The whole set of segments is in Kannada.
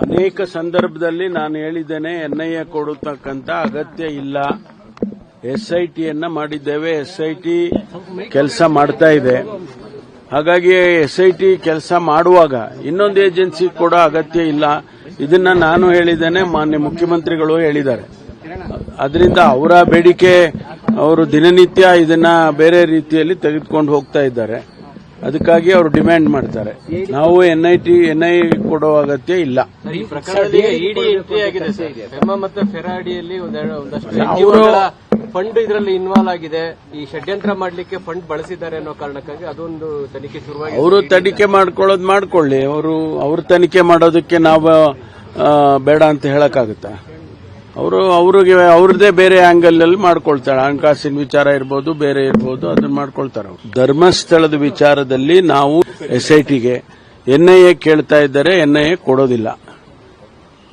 ಅನೇಕ ಸಂದರ್ಭದಲ್ಲಿ ನಾನು ಹೇಳಿದ್ದೇನೆ, ಎನ್ಐಎ ಕೊಡತಕ್ಕಂತ ಅಗತ್ಯ ಇಲ್ಲ. ಎಸ್ಐಟಿಯನ್ನ ಮಾಡಿದ್ದೇವೆ, ಎಸ್ಐಟಿ ಕೆಲಸ ಮಾಡ್ತಾ ಇದೆ. ಹಾಗಾಗಿ ಎಸ್ಐಟಿ ಕೆಲಸ ಮಾಡುವಾಗ ಇನ್ನೊಂದು ಏಜೆನ್ಸಿ ಕೂಡ ಅಗತ್ಯ ಇಲ್ಲ. ಇದನ್ನ ನಾನು ಹೇಳಿದ್ದೇನೆ, ಮಾನ್ಯ ಮುಖ್ಯಮಂತ್ರಿಗಳು ಹೇಳಿದ್ದಾರೆ. ಅದರಿಂದ ಅವರ ಬೇಡಿಕೆ, ಅವರು ದಿನನಿತ್ಯ ಇದನ್ನ ಬೇರೆ ರೀತಿಯಲ್ಲಿ ತೆಗೆದುಕೊಂಡು ಹೋಗ್ತಾ ಇದ್ದಾರೆ. ಅದಕ್ಕಾಗಿ ಅವರು ಡಿಮ್ಯಾಂಡ್ ಮಾಡ್ತಾರೆ. ನಾವು ಎನ್ಐಟಿ ಎನ್ಐ ಕೊಡೋ ಅಗತ್ಯ ಇಲ್ಲ. ಈ ಪ್ರಕರಣದಲ್ಲಿ ಇಡಿ ಆಗಿದೆ ಸರ್ ಫೆಮಾ ಮತ್ತೆ ಫೆರಾಡಿಯಲ್ಲಿ ಒಂದೆರಡು ಒಂದಷ್ಟು ಅವರು- ಫಂಡ್ ಇದರಲ್ಲಿ ಇನ್ವಾಲ್ವ್ ಆಗಿದೆ. ಈ ಷಡ್ಯಂತ್ರ ಮಾಡಲಿಕ್ಕೆ ಫಂಡ್ ಬಳಸಿದ್ದಾರೆ ಅನ್ನೋ ಕಾರಣಕ್ಕಾಗಿ ಅದೊಂದು ತನಿಖೆ ಶುರುವಾಗಿದೆ. ಅವರು ತನಿಖೆ ಮಾಡ್ಕೊಳ್ಳೋದು ಮಾಡ್ಕೊಳ್ಳಿ. ಅವರು ಅವ್ರ ತನಿಖೆ ಮಾಡೋದಕ್ಕೆ ನಾವು ಆ, ಬೇಡ ಅಂತ ಹೇಳಕ್ಕಾಗುತ್ತಾ? ಅವರು, ಅವ್ರಿಗೆ, ಅವ್ರದ್ದೇ ಬೇರೆ ಆಂಗಲ್ ಅಲ್ಲಿ ಮಾಡ್ಕೊಳ್ತಾರೆ. ಹಣಕಾಸಿನ ವಿಚಾರ ಇರ್ಬೋದು, ಬೇರೆ ಇರ್ಬೋದು, ಅದನ್ನ ಮಾಡ್ಕೊಳ್ತಾರೆ. ಧರ್ಮಸ್ಥಳದ ವಿಚಾರದಲ್ಲಿ ನಾವು ಎಸ್ಐಟಿಗೆ ಎನ್ಐಎ ಕೇಳ್ತಾ ಇದ್ದಾರೆ, ಎನ್ಐಎ ಕೊಡೋದಿಲ್ಲ.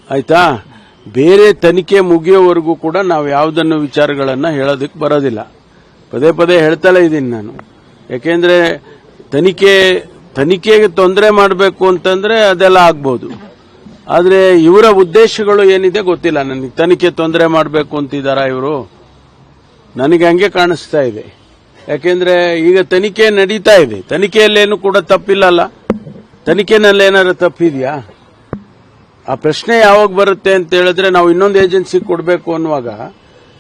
ಆಯ್ತಾ? ಬೇರೆ ತನಿಖೆ ಮುಗಿಯೋವರೆಗೂ ಕೂಡ ನಾವು ಯಾವುದನ್ನು ವಿಚಾರಗಳನ್ನ ಹೇಳೋದಕ್ಕೆ ಬರೋದಿಲ್ಲ. ಪದೇ ಪದೇ ಹೇಳ್ತಲೇ ಇದ್ದೀನಿ ನಾನು. ಯಾಕೆಂದ್ರೆ ತನಿಖೆ, ತನಿಖೆಗೆ ತೊಂದರೆ ಮಾಡಬೇಕು ಅಂತಂದ್ರೆ ಅದೆಲ್ಲ ಆಗ್ಬೋದು. ಆದ್ರೆ ಇವರ ಉದ್ದೇಶಗಳು ಏನಿದೆ ಗೊತ್ತಿಲ್ಲ. ನನಗೆ ತನಿಖೆ ತೊಂದರೆ ಮಾಡಬೇಕು ಅಂತಿದ್ದಾರಾ ಇವರು? ನನಗೆ ಹಂಗೆ ಕಾಣಿಸ್ತಾ ಇದೆ. ಯಾಕೆಂದ್ರೆ ಈಗ ತನಿಖೆ ನಡೀತಾ ಇದೆ. ತನಿಖೆಯಲ್ಲೇನು ಕೂಡ ತಪ್ಪಿಲ್ಲಲ್ಲ? ತನಿಖೆನಲ್ಲಿ ಏನಾದ್ರು ತಪ್ಪಿದೆಯಾ? ಆ ಪ್ರಶ್ನೆ ಯಾವಾಗ ಬರುತ್ತೆ ಅಂತ ಹೇಳಿದ್ರೆ ನಾವು ಇನ್ನೊಂದು ಏಜೆನ್ಸಿ ಕೊಡಬೇಕು ಅನ್ನುವಾಗ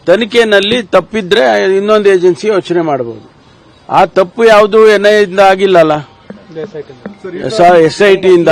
ತನಿಖೆನಲ್ಲಿ ತಪ್ಪಿದ್ರೆ ಇನ್ನೊಂದು ಏಜೆನ್ಸಿ ಯೋಚನೆ ಮಾಡಬಹುದು ಆ ತಪ್ಪು ಯಾವುದು ಎನ್ಐಎ ಇಂದ ಆಗಿಲ್ಲಲ್ಲ? S I ಟಿಯಿಂದ